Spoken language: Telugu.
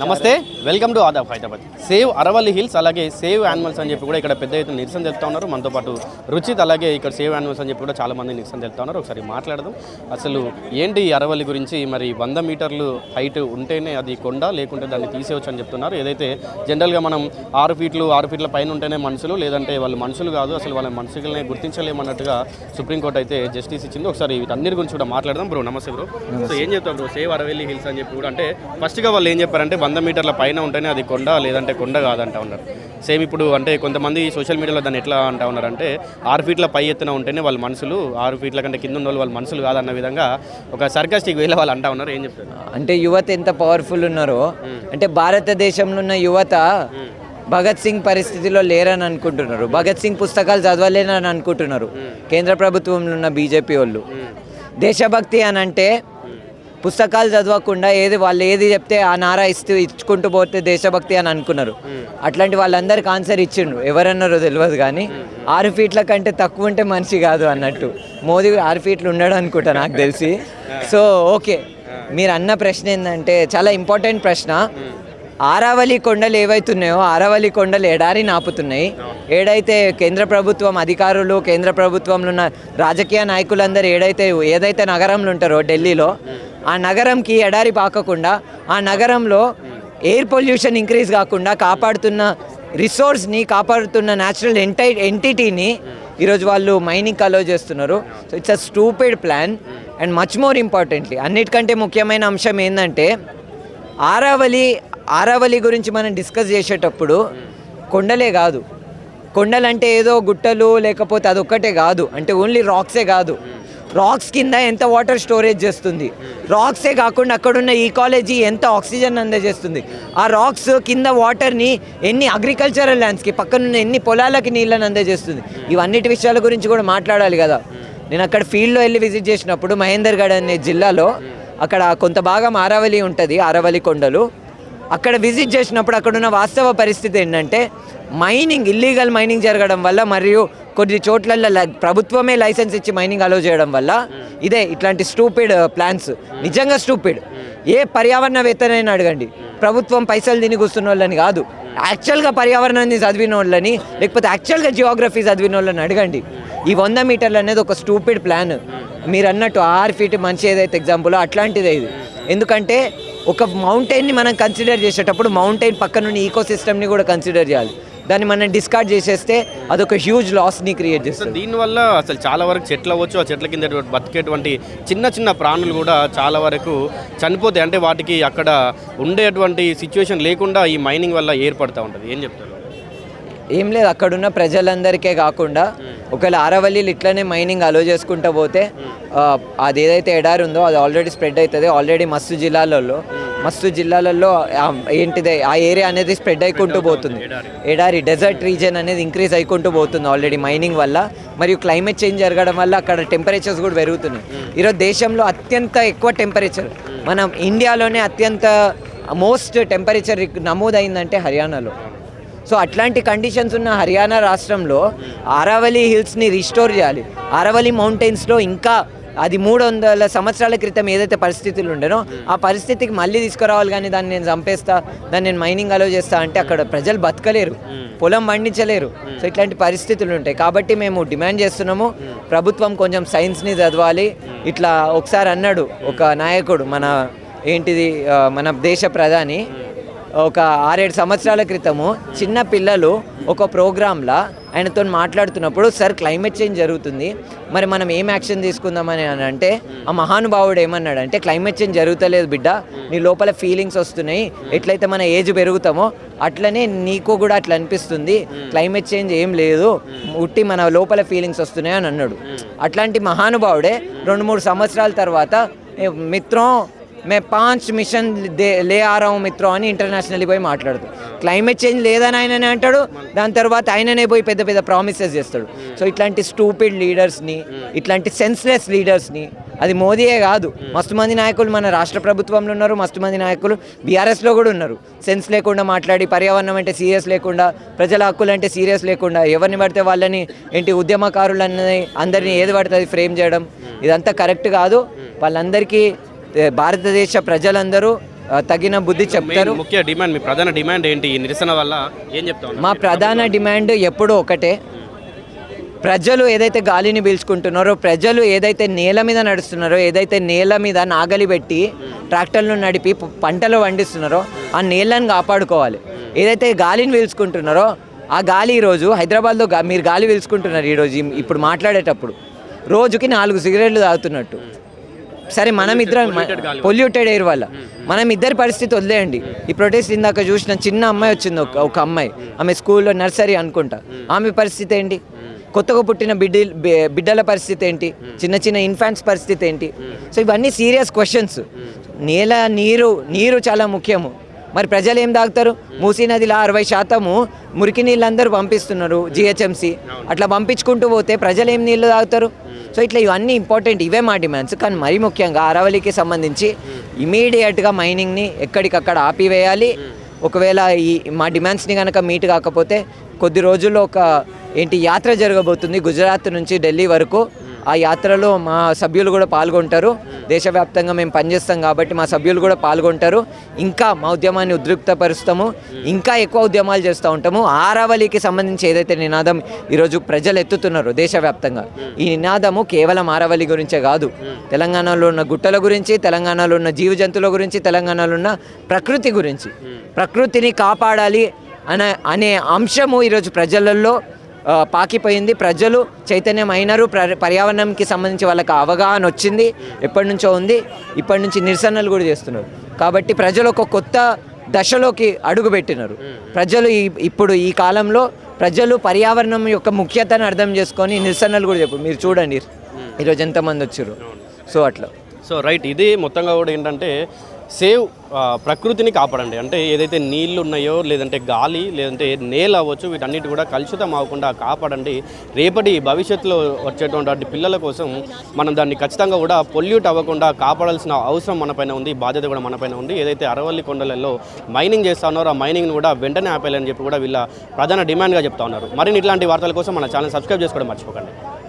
నమస్తే welcome to Adaab Hyderabad. Save Aravalli hills అలాగే సేవ్ యానిమల్స్ అని చెప్పి కూడా ఇక్కడ పెద్ద ఎత్తున నిరసన తెలుపుతా ఉన్నారు. మనతో పాటు రుచిత్ అలాగే ఇక్కడ సేవ్ యానిమల్స్ అని చెప్పి కూడా చాలా మంది నిరసన తెలుపుతా ఉన్నారు. ఒకసారి మాట్లాడదాం. అసలు ఏంటి ఈ అరవల్లి గురించి? మరి వంద మీటర్లు హైట్ ఉంటేనే అది కొండ లేకుంటే దాన్ని తీసేయచ్చు అని చెప్తున్నారు. ఏదైతే జనరల్గా మనం ఆరు ఫీట్లు ఆరు ఫీట్ల పైన ఉంటేనే మనుషులు లేదంటే వాళ్ళు మనుషులు కాదు అసలు వాళ్ళ మనుషులనే గుర్తించలేమన్నట్టుగా సుప్రీంకోర్టు అయితే జస్టిస్ ఇచ్చింది. ఒకసారి వీటన్నిటి గురించి కూడా మాట్లాడదాం బ్రో. నమస్తే బ్రో. సో ఏం చెప్తారు బ్రో? సేవ్ అరవల్లి హిల్స్ అని చెప్పి కూడా అంటే ఫస్ట్గా వాళ్ళు ఏం చెప్పారంటే వంద మీటర్ల పైన ఉంటేనే అది కొండ లేదంటే కొండ కాదంటా ఉన్నారు. సేమ్ ఇప్పుడు అంటే కొంతమంది సోషల్ మీడియాలో దాన్ని ఎట్లా అంటా ఉన్నారంటే ఆరు ఫీట్ల పై ఎత్తున ఉంటేనే వాళ్ళు మనుషులు ఆరు ఫీట్ల కంటే కింద ఉన్న వాళ్ళు మనుషులు కాదన్న విధంగా ఒక సర్కాస్టిక్ వేలో వాళ్ళు అంటా ఉన్నారు. ఏం చెప్తారు? అంటే యువత ఎంత పవర్ఫుల్ ఉన్నారో అంటే భారతదేశంలో ఉన్న యువత భగత్ సింగ్ పరిస్థితిలో లేరని అనుకుంటున్నారు. భగత్ సింగ్ పుస్తకాలు చదవలేనని అనుకుంటున్నారు. కేంద్ర ప్రభుత్వంలో ఉన్న బీజేపీ వాళ్ళు. దేశభక్తి అని అంటే పుస్తకాలు చదవకుండా ఏది వాళ్ళు ఏది చెప్తే ఆ నారా ఇస్తూ ఇచ్చుకుంటూ పోతే దేశభక్తి అని అనుకున్నారు. అట్లాంటి వాళ్ళందరికి ఆన్సర్ ఇచ్చిండ్రు. ఎవరన్నారో తెలియదు కానీ ఆరు ఫీట్ల కంటే తక్కువ ఉంటే మనిషి కాదు అన్నట్టు. మోదీ ఆరు ఫీట్లు ఉన్నాడు అనుకుంటా నాకు తెలిసి. So okay. మీరు అన్న ప్రశ్న ఏంటంటే చాలా ఇంపార్టెంట్ ప్రశ్న. ఆరావళి కొండలు ఏవైతున్నాయో ఆరావళి కొండలు ఎడారి నాపుతున్నాయి. ఏడైతే కేంద్ర ప్రభుత్వం అధికారులు కేంద్ర ప్రభుత్వంలో ఉన్న రాజకీయ నాయకులందరూ ఏడైతే ఏదైతే నగరంలో ఉంటారో ఢిల్లీలో ఆ నగరంకి ఎడారి పాకకుండా ఆ నగరంలో ఎయిర్ పొల్యూషన్ ఇంక్రీజ్ కాకుండా కాపాడుతున్న రిసోర్స్ని కాపాడుతున్న న్యాచురల్ ఎంటై ఎంటిటీని ఈరోజు వాళ్ళు మైనింగ్ అలో చేస్తున్నారు. So it's a stupid plan and much more importantly అన్నిటికంటే ముఖ్యమైన అంశం ఏంటంటే ఆరావళి ఆరావళి గురించి మనం డిస్కస్ చేసేటప్పుడు కొండలే కాదు. కొండలంటే ఏదో గుట్టలు లేకపోతే అదొక్కటే కాదు. అంటే ఓన్లీ రాక్సే కాదు. రాక్స్ కింద ఎంత వాటర్ స్టోరేజ్ చేస్తుంది? రాక్సే కాకుండా అక్కడున్న ఈకాలజీ ఎంత ఆక్సిజన్ అందజేస్తుంది? ఆ రాక్స్ కింద వాటర్ని ఎన్ని అగ్రికల్చరల్ ల్యాండ్స్కి పక్కనున్న ఎన్ని పొలాలకి నీళ్ళని అందజేస్తుంది? ఇవన్నిటి విషయాల గురించి కూడా మాట్లాడాలి కదా. నేను అక్కడ ఫీల్డ్లో వెళ్ళి విజిట్ చేసినప్పుడు మహేందర్గఢ్ అనే జిల్లాలో అక్కడ కొంత భాగం ఆరావళి ఉంటుంది ఆరావళి కొండలు. అక్కడ విజిట్ చేసినప్పుడు అక్కడ ఉన్న వాస్తవ పరిస్థితి ఏంటంటే మైనింగ్ ఇల్లీగల్ మైనింగ్ జరగడం వల్ల మరియు కొన్ని చోట్ల ప్రభుత్వమే లైసెన్స్ ఇచ్చి మైనింగ్ అలో చేయడం వల్ల ఇదే ఇట్లాంటి స్టూపిడ్ ప్లాన్స్ uh, నిజంగా స్టూపిడ్ ఏ పర్యావరణవేత్తనైనా అడగండి. ప్రభుత్వం పైసలు తిని కూర్చున్న వాళ్ళని కాదు యాక్చువల్గా పర్యావరణాన్ని చదివిన వాళ్ళని లేకపోతే యాక్చువల్గా జియోగ్రఫీ చదివిన వాళ్ళని అడగండి. ఈ వంద మీటర్లు అనేది ఒక స్టూపిడ్ ప్లాన్ మీరు అన్నట్టు ఆరు ఫీట్ మంచి ఏదైతే ఎగ్జాంపుల్ అట్లాంటిదే ఇది. ఎందుకంటే ఒక మౌంటైన్ని మనం కన్సిడర్ చేసేటప్పుడు మౌంటైన్ పక్కనున్న ఈకో సిస్టమ్ని కూడా కన్సిడర్ చేయాలి. దాన్ని మనం డిస్కార్డ్ చేసేస్తే అదొక హ్యూజ్ లాస్ని క్రియేట్ చేస్తుంది. దీనివల్ల అసలు చాలా వరకు చెట్లు అవ్వచ్చు ఆ చెట్ల కింద బతికేటువంటి చిన్న చిన్న ప్రాణులు కూడా చాలా వరకు చనిపోతాయి. అంటే వాటికి అక్కడ ఉండేటువంటి సిచ్యువేషన్ లేకుండా ఈ మైనింగ్ వల్ల ఏర్పడుతూ ఉంటుంది. ఏం చెప్తారు? ఏం లేదు అక్కడున్న ప్రజలందరికీ కాకుండా ఒకవేళ ఆరవల్లిలు ఇట్లనే మైనింగ్ అలో చేసుకుంటూ పోతే అది ఏదైతే ఎడారి ఉందో అది ఆల్రెడీ స్ప్రెడ్ అవుతుంది. ఆల్రెడీ మస్తు జిల్లాలలో మస్తు జిల్లాలలో ఏంటిది ఆ ఏరియా అనేది స్ప్రెడ్ అయికుంటూ పోతుంది. ఎడారి. డెజర్ట్ రీజియన్ అనేది ఇంక్రీజ్ అయికుంటూ పోతుంది ఆల్రెడీ మైనింగ్ వల్ల. మరియు క్లైమేట్ చేంజ్ జరగడం వల్ల అక్కడ టెంపరేచర్స్ కూడా పెరుగుతున్నాయి. ఈరోజు దేశంలో అత్యంత ఎక్కువ టెంపరేచర్ మనం ఇండియాలోనే అత్యంత మోస్ట్ టెంపరేచర్ నమోదైందంటే హర్యానాలో. సో అట్లాంటి కండిషన్స్ ఉన్న హర్యానా రాష్ట్రంలో ఆరావళి హిల్స్ని రిస్టోర్ చేయాలి. ఆరావళి మౌంటైన్స్లో ఇంకా అది మూడు వందల సంవత్సరాల క్రితం ఏదైతే పరిస్థితులు ఉండేనో ఆ పరిస్థితికి మళ్ళీ తీసుకురావాలి కానీ దాన్ని నేను చంపేస్తా దాన్ని నేను మైనింగ్ అలో చేస్తా అంటే అక్కడ ప్రజలు బతకలేరు పొలం పండించలేరు. సో ఇట్లాంటి పరిస్థితులు ఉంటాయి. కాబట్టి మేము డిమాండ్ చేస్తున్నాము. ప్రభుత్వం కొంచెం సైన్స్ని చదవాలి. ఇట్లా ఒకసారి అన్నాడు ఒక నాయకుడు మన ఏంటిది మన దేశ ప్రధాని. ఒక ఆరేడు సంవత్సరాల క్రితము చిన్న పిల్లలు ఒక ప్రోగ్రాంలో ఆయనతో మాట్లాడుతున్నప్పుడు సార్ క్లైమేట్ చేంజ్ జరుగుతుంది. మరి మనం ఏం యాక్షన్ తీసుకుందామని అని అంటే ఆ మహానుభావుడు ఏమన్నాడు అంటే క్లైమేట్ చేంజ్ జరుగుతలేదు బిడ్డ. నీ లోపల ఫీలింగ్స్ వస్తున్నాయి. ఎట్లయితే మన ఏజ్ పెరుగుతామో అట్లనే నీకు కూడా అట్లా అనిపిస్తుంది. క్లైమేట్ చేంజ్ ఏం లేదు. ఉట్టి మన లోపల ఫీలింగ్స్ వస్తున్నాయి అని అన్నాడు. అట్లాంటి మహానుభావుడే రెండు మూడు సంవత్సరాల తర్వాత మిత్రం మే పాంచ్ మిషన్ దే లే రావు మిత్రం అని ఇంటర్నేషనల్ పోయి మాట్లాడుతూ. క్లైమేట్ చేంజ్ లేదని ఆయననే అంటాడు దాని తర్వాత ఆయననే పోయి పెద్ద పెద్ద ప్రామిసెస్ చేస్తాడు. సో ఇట్లాంటి స్టూపిడ్ లీడర్స్ని ఇట్లాంటి సెన్స్లెస్ లీడర్స్ని అది మోదీయే కాదు. మస్తు మంది నాయకులు మన రాష్ట్ర ప్రభుత్వంలో ఉన్నారు మస్తు మంది నాయకులు బీఆర్ఎస్లో కూడా ఉన్నారు. సెన్స్ లేకుండా మాట్లాడి పర్యావరణం అంటే సీరియస్ లేకుండా ప్రజల హక్కులు అంటే సీరియస్ లేకుండా ఎవరిని పడితే వాళ్ళని ఏంటి ఉద్యమకారులని అందరినీ ఏది పడితే అది ఫ్రేమ్ చేయడం ఇదంతా కరెక్ట్ కాదు. వాళ్ళందరికీ భారతదేశ ప్రజలందరూ తగిన బుద్ధి చెప్తారు. ముఖ్య డిమాండ్ మీ ప్రధాన డిమాండ్ ఏంటి? ఈ నిరసన వల్ల ఏం చెప్తా మా ప్రధాన డిమాండ్ ఎప్పుడూ ఒకటే. ప్రజలు ఏదైతే గాలిని పీల్చుకుంటున్నారో ప్రజలు ఏదైతే నేల మీద నడుస్తున్నారో ఏదైతే నేల మీద నాగలి పెట్టి ట్రాక్టర్లు నడిపి పంటలు పండిస్తున్నారో ఆ నేలను కాపాడుకోవాలి. ఏదైతే గాలిని పీల్చుకుంటున్నారో ఆ గాలి ఈరోజు హైదరాబాద్లో మీరు గాలి పీల్చుకుంటున్నారు ఈరోజు ఇప్పుడు మాట్లాడేటప్పుడు. రోజుకి నాలుగు సిగరెట్లు తాగుతున్నట్టు. సరే మనం ఇద్దరం పొల్యూటెడ్ ఎయిర్ వల్ల. మనం ఇద్దరి పరిస్థితి వదిలేయండి. ఈ ప్రొటెస్ట్ ఇందాక చూసిన చిన్న అమ్మాయి వచ్చింది ఒక ఒక అమ్మాయి. ఆమె స్కూల్లో నర్సరీ అనుకుంటా. ఆమె పరిస్థితి ఏంటి? కొత్తగా పుట్టిన బిడ్డ బిడ్డల పరిస్థితి ఏంటి? చిన్న చిన్న ఇన్ఫాంట్స్ పరిస్థితి ఏంటి? సో ఇవన్నీ సీరియస్ క్వశ్చన్స్ నేల నీరు నీరు చాలా ముఖ్యము. మరి ప్రజలు ఏం తాగుతారు? మూసీ నదిలో అరవై శాతము మురికి నీళ్ళందరూ పంపిస్తున్నారు జిహెచ్ఎంసి అట్లా పంపించుకుంటూ పోతే ప్రజలు ఏం నీళ్ళు తాగుతారు? సో ఇట్లా ఇవన్నీ ఇంపార్టెంట్ ఇవే మా డిమాండ్స్ కానీ మరీ ముఖ్యంగా అరవలికి సంబంధించి ఇమీడియట్గా మైనింగ్ని ఎక్కడికక్కడ ఆపివేయాలి. ఒకవేళ ఈ మా డిమాండ్స్ని కనుక మీట్ కాకపోతే కొద్ది రోజుల్లో ఒక ఏంటి యాత్ర జరగబోతుంది. గుజరాత్ నుంచి ఢిల్లీ వరకు. ఆ యాత్రలో మా సభ్యులు కూడా పాల్గొంటారు. దేశవ్యాప్తంగా మేము పనిచేస్తాం కాబట్టి మా సభ్యులు కూడా పాల్గొంటారు. ఇంకా మా ఉద్యమాన్ని ఉద్రిక్తపరుస్తాము. ఇంకా ఎక్కువ ఉద్యమాలు చేస్తూ ఉంటాము. ఆరావళికి సంబంధించి ఏదైతే నినాదం ఈరోజు ప్రజలు ఎత్తుతున్నారు దేశవ్యాప్తంగా ఈ నినాదము కేవలం ఆరావళి గురించే కాదు. తెలంగాణలో ఉన్న గుట్టల గురించి తెలంగాణలో ఉన్న జీవ జంతువుల గురించి తెలంగాణలో ఉన్న ప్రకృతి గురించి. ప్రకృతిని కాపాడాలి అనే అనే అంశము ఈరోజు ప్రజలలో పాకిపోయింది. ప్రజలు చైతన్యం అయినారు. పర్యావరణంకి సంబంధించి వాళ్ళకి అవగాహన వచ్చింది. ఎప్పటి నుంచో ఉంది. ఇప్పటి నుంచి నిరసనలు కూడా చేస్తున్నారు. కాబట్టి ప్రజలు ఒక కొత్త దశలోకి అడుగు పెట్టినారు. ప్రజలు ఇప్పుడు ఈ కాలంలో ప్రజలు పర్యావరణం యొక్క ముఖ్యతను అర్థం చేసుకొని నిరసనలు కూడా చెప్పు మీరు చూడండి. ఈరోజు ఎంతమంది వచ్చారు. సో అట్లా. So right. ఇది మొత్తంగా కూడా ఏంటంటే సేవ్ ప్రకృతిని కాపాడండి. అంటే ఏదైతే నీళ్ళు ఉన్నాయో లేదంటే గాలి లేదంటే నేల అవ్వచ్చు వీటన్నిటి కూడా కలుషితం అవ్వకుండా కాపాడండి. రేపటి భవిష్యత్తులో వచ్చేటువంటి పిల్లల కోసం మనం దాన్ని ఖచ్చితంగా కూడా పొల్యూట్ అవ్వకుండా కాపాడాల్సిన అవసరం మనపైన ఉంది బాధ్యత కూడా మనపైన ఉంది. ఏదైతే అరవల్లి కొండలలో మైనింగ్ చేస్తా ఉన్నారో ఆ మైనింగ్ని కూడా వెంటనే ఆపేయాలని చెప్పి కూడా వీళ్ళ ప్రధాన డిమాండ్గా చెప్తా ఉన్నారు. మరిన్ని ఇట్లాంటి వార్తల కోసం మన ఛానల్ సబ్స్క్రైబ్ చేసుకోవడం మర్చిపోకండి.